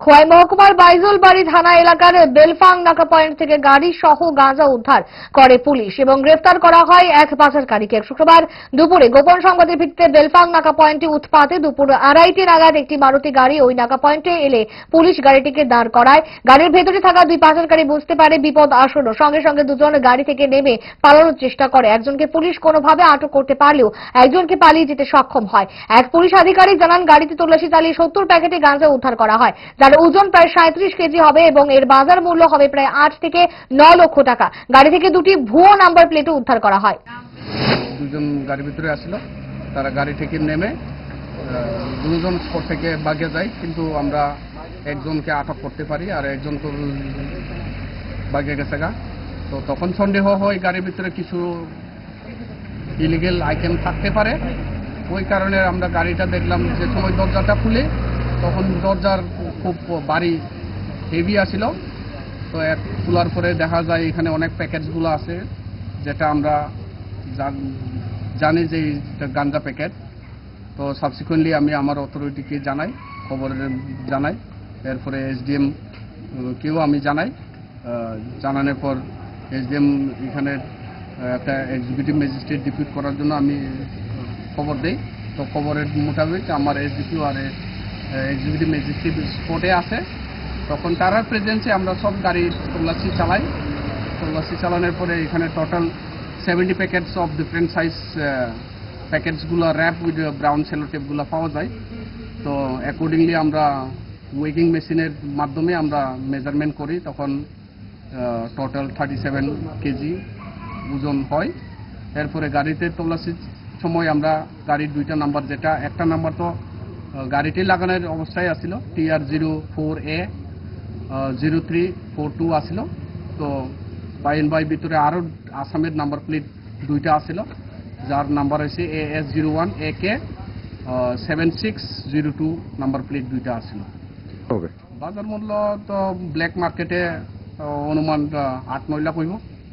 খোয়াই মহকুমার বাইজল বাড়ি থানা এলাকার বেলফাং নাকা পয়েন্ট থেকে গাড়ি সহ গাঁজা উদ্ধার করে পুলিশ এবং গ্রেফতার করা হয় এক পাচারকারীকে শুক্রবার দুপুরে গোপন সংবাদের ভিত্তিতে বেলফাং নাকা পয়েন্টে উৎপাতে দুপুর আড়াইটে নাগাদ একটি মারুতি গাড়ি ওই নাকা পয়েন্টে এলে পুলিশ গাড়িটিকে দাঁড় করায়। গাড়ির ভেতরে থাকা দুই পাচারকারী বুঝতে পারে বিপদ আসন্ন সঙ্গে সঙ্গে দুজন গাড়ি থেকে নেমে পালানোর চেষ্টা করে। একজনকে পুলিশ কোনোভাবে আটক করতে পারলেও একজনকে পালিয়ে যেতে সক্ষম হয়। এক পুলিশ আধিকারিক জানান, গাড়িতে তল্লাশি চালিয়ে সত্তর প্যাকেটে গাঁজা উদ্ধার করা হয়। যার ওজন প্রায় সাঁত্রিশ কেজি হবে এবং এর বাজার মূল্য হবে প্রায় আট থেকে ন লক্ষ টাকা। গাড়ি থেকে দুটি ভুয়ো নাম্বার প্লেটও উদ্ধার করা হয়। দুজন গাড়ির ভিতরে আসছিল তারা গাড়ি থেকে নেমে দুজন স্পট থেকে বাগে যায়, কিন্তু আমরা একজনকে আটক করতে পারি আর একজন তো বাগে গেছে গা। তো তখন সন্দেহ হয় গাড়ির ভিতরে কিছু ইলিগেল আইটেম থাকতে পারে। ওই কারণে আমরা গাড়িটা দেখলাম যে সময় দরজাটা খুলে, তখন দরজার খুব বাড়ি হেভি আসছিল তো এক খোলার পরে দেখা যায় এখানে অনেক প্যাকেটসগুলো আছে, যেটা আমরা জান- যে গাঞ্জা প্যাকেট তো সাবসিকুয়েন্টলি আমি আমার অথরিটিকে জানাই, খবর জানাই। এরপরে এসডিএম কেউ আমি জানাই। জানানোর পর এসডিএম এখানে একটা এক্সিকিউটিভ ম্যাজিস্ট্রেট ডিপিউট করার জন্য আমি খবর দেই। তো খবরের মোতাবেক আমার এসডিপিও আর এক্সিকিউটিভ ম্যাজিস্ট্রেট স্পটে আছে। তখন তারার প্রেজেন্সে আমরা সব গাড়ি তল্লাশি চালাই। তল্লাশি চালানোর পরে এখানে total seventy packets of different size প্যাকেটসগুলো wrap with brown cello টেপগুলো পাওয়া যায়। তো অ্যাকর্ডিংলি আমরা ওয়েগিং মেশিনের মাধ্যমে আমরা মেজারমেন্ট করি। তখন টোটাল থার্টি সেভেন কেজি ওজন হয়। এরপরে গাড়িতে তল্লাশির সময় আমরা গাড়ির দুইটা নাম্বার যেটা, একটা নাম্বার তো গাড়িটি লাগানোর অবস্থায় আসছিল TR zero four A zero three four two আসছিল তো বাই বাই ভিতরে আরও আসামের নাম্বার প্লেট দুইটা আসছিল যার নাম্বার হয়েছে A S zero one A K seven six zero two number plate দুইটা আসছিল হবে বাজার মূল্য তো ব্ল্যাক মার্কেটে অনুমান আট লাখ হইব